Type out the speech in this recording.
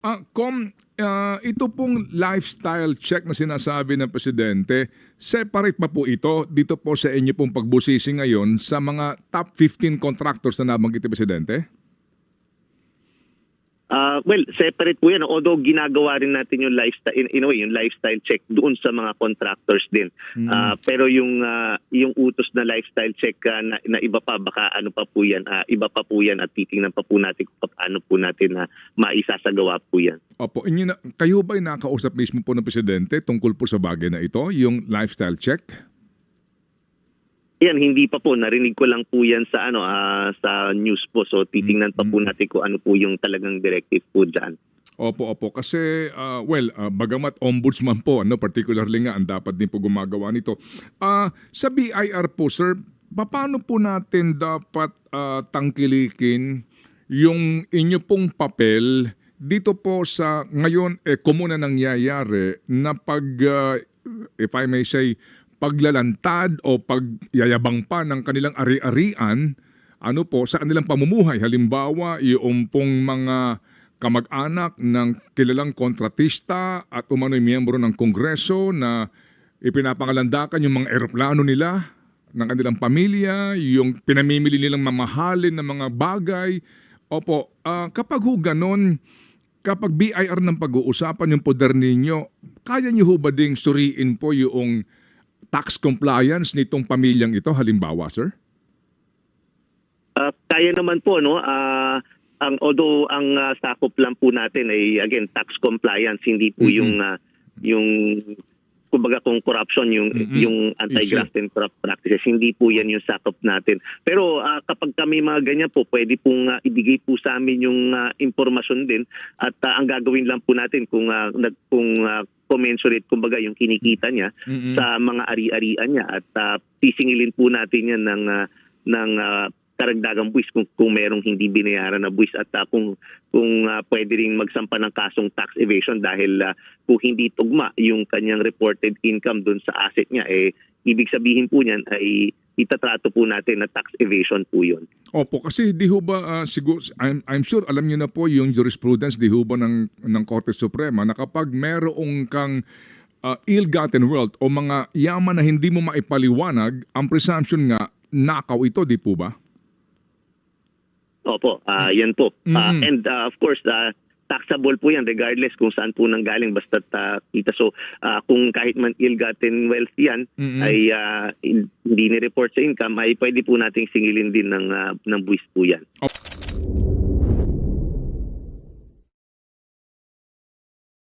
Ah, Kom, ah, ito pong lifestyle check na sinasabi ng Presidente, separate pa po ito dito po sa inyo pong pagbusisi ngayon sa mga top 15 contractors na nabanggit ni Presidente? Ah, well, separate po yan. Although ginagawa rin natin yung lifestyle, in, in a way, yung lifestyle check doon sa mga contractors din. Ah, pero yung ah, yung utos na lifestyle check ah, na, na iba pa, baka ano pa po yan, ah, iba pa po yan at titingnan pa po natin kung paano po natin na maisasagawa po yan. Opo, inyo na, kayo ba'y nakausap mismo po ng Presidente tungkol po sa bagay na ito, yung lifestyle check? Yan, hindi pa po. Narinig ko lang po yan sa ano ah, sa news po. So titingnan pa po natin kung ano po yung talagang directive po dyan. Opo, opo. Kasi, ah, well, ah, bagamat ombudsman po, ano, particularly nga, ang dapat din po gumagawa nito. Ah, sa BIR po, sir, paano po natin dapat ah, tangkilikin yung inyo pong papel dito po sa ngayon, eh, komuna nangyayari na pag, ah, if I may say, paglalantad o pagyayabang pa ng kanilang ari-arian ano po sa kanilang pamumuhay halimbawa yung pong mga kamag-anak ng kilalang kontratista at umano'y miyembro ng kongreso na ipinapangalandakan yung mga eroplano nila ng kanilang pamilya, yung pinamimili nilang mamahalin ng mga bagay. Opo, ah, kapag ho ganon, kapag BIR ng pag-uusapan yung poder ninyo, kaya niyo ho ba ding suriin po yung tax compliance nitong pamilyang ito halimbawa, sir? Ah, kaya naman po no ah ang although ang ah, sakop lang po natin ay again tax compliance hindi po Mhm. yung ah, yung kumbaga kung corruption yung Mhm. yung anti-graft and corrupt practices hindi po yan yung sakop natin pero ah, kapag kami mga ganyan po pwede pong ah, ibigay po sa amin yung ah, impormasyon din at ah, ang gagawin lang po natin kung ah, nag kung ah, commensurate kumbaga yung kinikita niya Mm-mm. sa mga ari-arian niya at uh, sisingilin po natin yan ng ah, ng ah, karagdagang buwis kung, kung merong hindi binayaran na buwis at ah, kung kung ah, pwede ring magsampa ng kasong tax evasion dahil ah, kung hindi tugma yung kanyang reported income dun sa asset niya eh ibig sabihin po niyan ay itatrato po natin na tax evasion po yun. Opo, kasi di ho ba, ah, siguro, I'm, I'm sure alam niyo na po yung jurisprudence di ho ba ng, ng Korte Suprema na kapag merong kang ah, ill-gotten wealth o mga yaman na hindi mo maipaliwanag, ang presumption nga, nakaw ito, di po ba? Opo, ah yan po. Ah, Mm. and ah, of course, ah, taxable po yan regardless kung saan po nanggaling basta kita. So ah, kung kahit man ill-gotten wealth yan Mm-mm. ay hin- hindi ni-report sa income ay pwede po nating singilin din ng, ah, ng buwis po yan. Op-